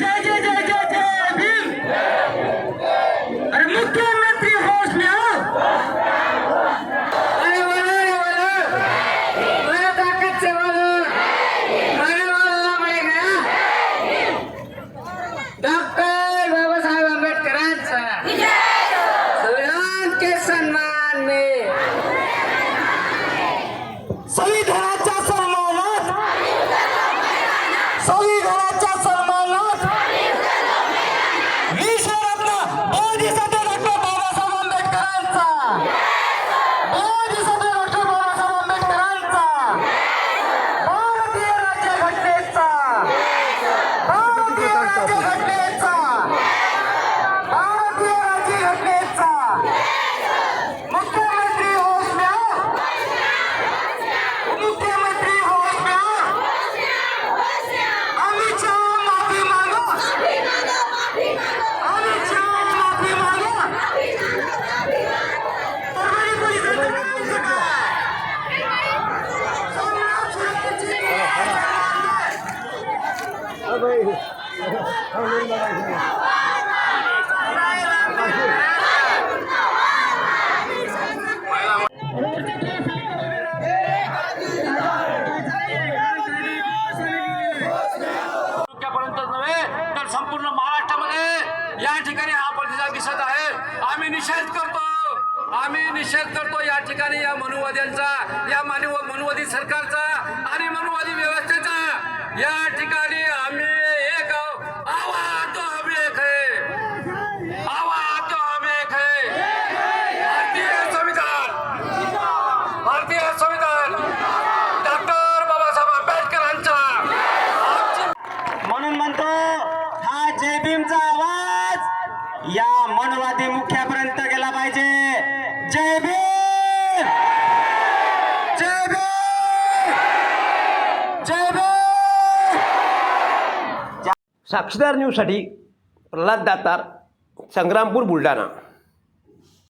Jai Jai नव्हे तर संपूर्ण महाराष्ट्रामध्ये या ठिकाणी हा प्रतिसाद दिसत आहे. आम्ही निषेध करतो. आम्ही निषेध करतो या ठिकाणी या मनुवाद्यांचा या मानव मनुवादी सरकारचा आणि मनुवादी व्यवस्थेचा. या ठिकाणी हा आवाज या मनवादी मुख्यापर्यंत गेला पाहिजे. जय भीम! जय भीम! जय भीम! साक्षीदार न्यूजसाठी प्रल्हाद दातार संग्रामपूर बुलढाणा.